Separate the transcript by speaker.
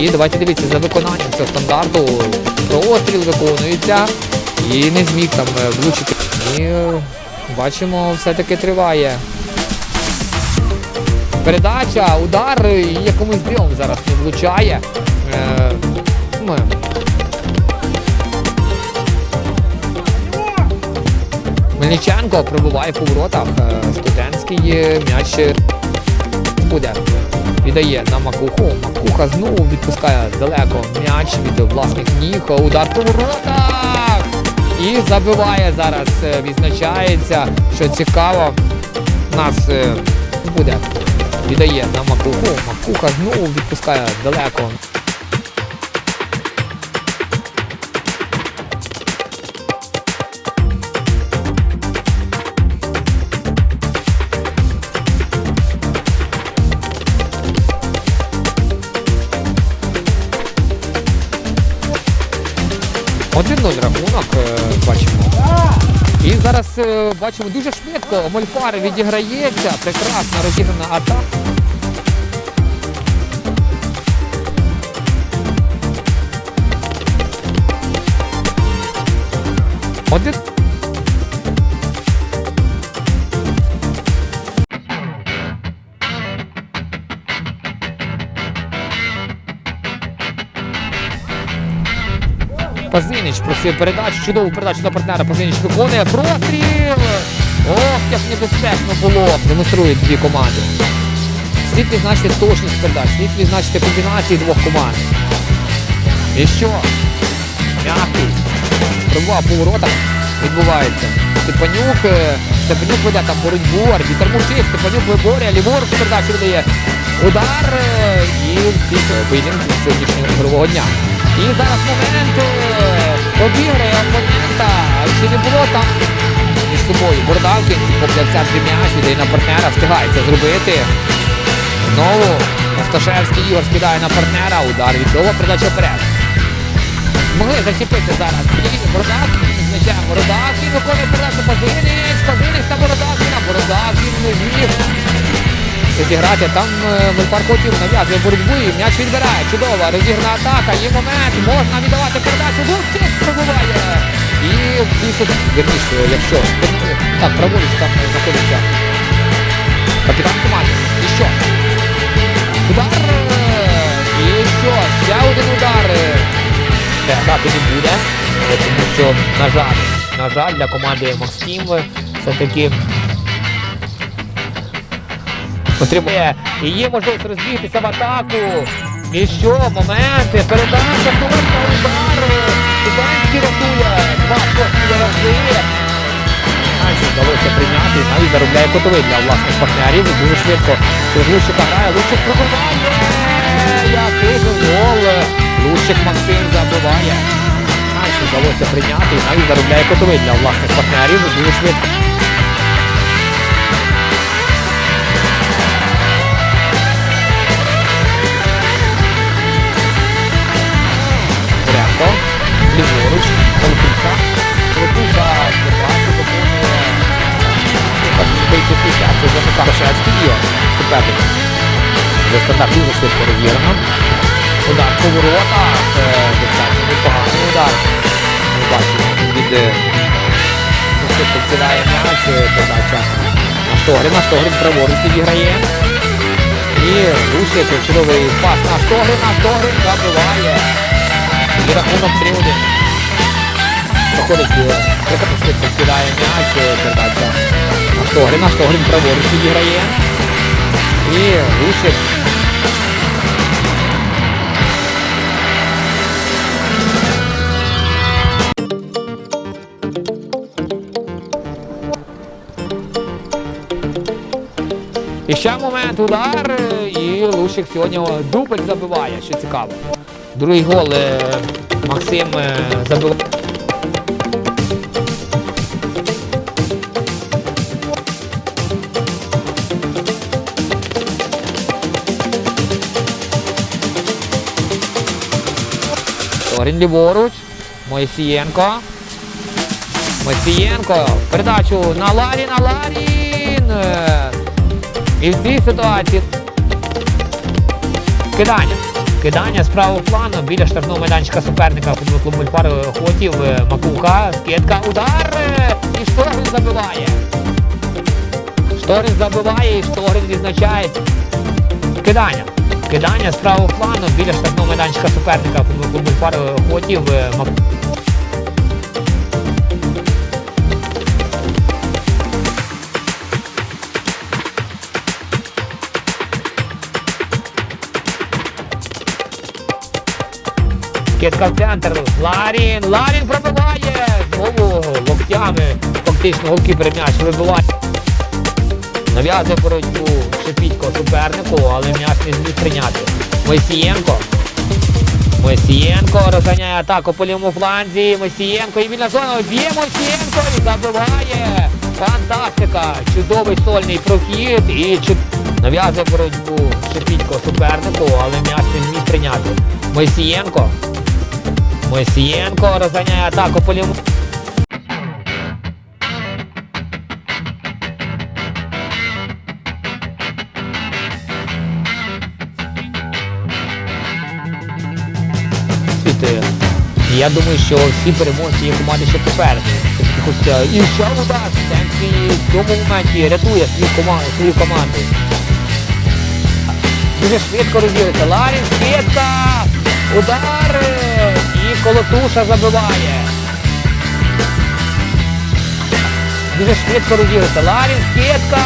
Speaker 1: І давайте дивіться, за виконанням цього стандарту простріл виконується і не зміг там е, влучити. І бачимо, все-таки триває. Передача, удар якомусь дивом зараз не влучає. Е. Мельниченко пробуває по воротах. Е, Студентський м'яч буде. Віддає на макуху. Макуха знову відпускає далеко м'яч від власних ніг. Удар по. І забиває зараз. е, Відзначається, що цікаво. Нас е, буде. Віддає на макуху. Макуха знову відпускає далеко. Один нуль рахунок е, бачимо. І зараз е, бачимо дуже швидко. Мольфар відіграється. Прекрасна розіграна атака. Один. Пазинич просив передачу, чудову передачу на партнера. Пазинич виконує простріл. Ох, як небезпечно було. Демонструють дві команди. Слід відзначити точність передач, слід відзначити комбінації двох команд. І що? М'який. Пробував по воротах. Відбувається. Степанюк. е, Степанюк веде там боротьбу. Арбітер мовчить. Степанюк виборює. Ліворуч передачу видає. Удар. е, І всі поєдинки сьогоднішнього ігрового дня. І зараз момент обіграє опонента. Чи не було там між собою бородавки, попля в м'яч, віддає на партнера, встигається зробити. Знову Осташевський Ігор скидає на партнера, удар від Дова, передача вперед. Змогли зачепити зараз. Бородавкін, відзначаємо Бородавкін, виконує передачу Пазинич, Пазинич на Бородавкіна, Бородавкін не зміг це зіграти. Там е, Мольфар хотів нав'язує боротьбу і м'яч відбирає. Чудова розіграна атака, є момент, можна віддавати передачу, Вовчик пробуває. І після, верніше, якщо так, праворуч там знаходиться капітан команди. І що? Удар! І що? Ще один удар. Грати не буде, е, тому що, на жаль, на жаль, для команди Максим все-таки потребує. І є можливість розбігтися в атаку. І що? Моменти, передача, точка, удар. Студентський рятує. Два кості рази. Вдалося прийняти і навіть заробляє котовий для власних партнерів. Дуже швидко Лущика грає. Лущик пробиває. Який гол. Лущик Максим забиває. Вдалося прийняти і навіть заробляє котовий для власних партнерів. Дуже швидко. Замикав Шевський Суперник. Вже стандарт дуже швидко розіграно. Удар по воротах. Е, Достатньо непоганий удар. Ми бачимо від е, ну, швидко вкидає м'яч. е, Подача на Штогрін. На Штогрін праворуч підіграє. І Русик чудовий пас на Штогрін. На Штогрін забиває. І рахунок 3-1. Проходить, швидко вкидає м'яч, передача на Штогрін. На Штогрін праворуч підіграє. І Русик І ще момент удар. І Лущик сьогодні дубль забиває, що цікаво. Другий гол е, Максим е, Торін ліворуч. Моїсієнко. Моїсієнко. Передачу на Ларін, на Ларін. Е, І в цій ситуації кидання. Кидання з правого плану біля штрафного майданчика суперника клубу Ільпар Хотів, е, Макуха, скидка, удар е, і Шторгін забиває. Шторгін забиває і Шторгін відзначає кидання. Кидання з правого плану біля штрафного майданчика суперника клубу Ільпар Хотів, е. Скидка в центр. Ларін. Ларін пробиває. Знову локтями. Фактично голкіпер м'яч вибиває. Нав'язує боротьбу Шепітько супернику, але м'яч не зміг прийняти. Мойсієнко. Мойсієнко розганяє атаку по лівому фланзі. Мойсієнко і вільна зона. Б'є Мойсієнко і забиває. Фантастика! Чудовий сольний прохід і чуд... нав'язує боротьбу Шепітько супернику, але м'яч не зміг прийняти. Мойсієнко. Мойсієнко розганяє атаку по лівому. Я думаю, що всі переможці є команди ще. Все-таки хочеться і ще удар. Семський в цьому моменті рятує свою команду, свою команду. Дуже швидко розділиться. Ларін, скидка, удар і Колотуша забиває. Дуже швидко розділиться. Ларін, скидка.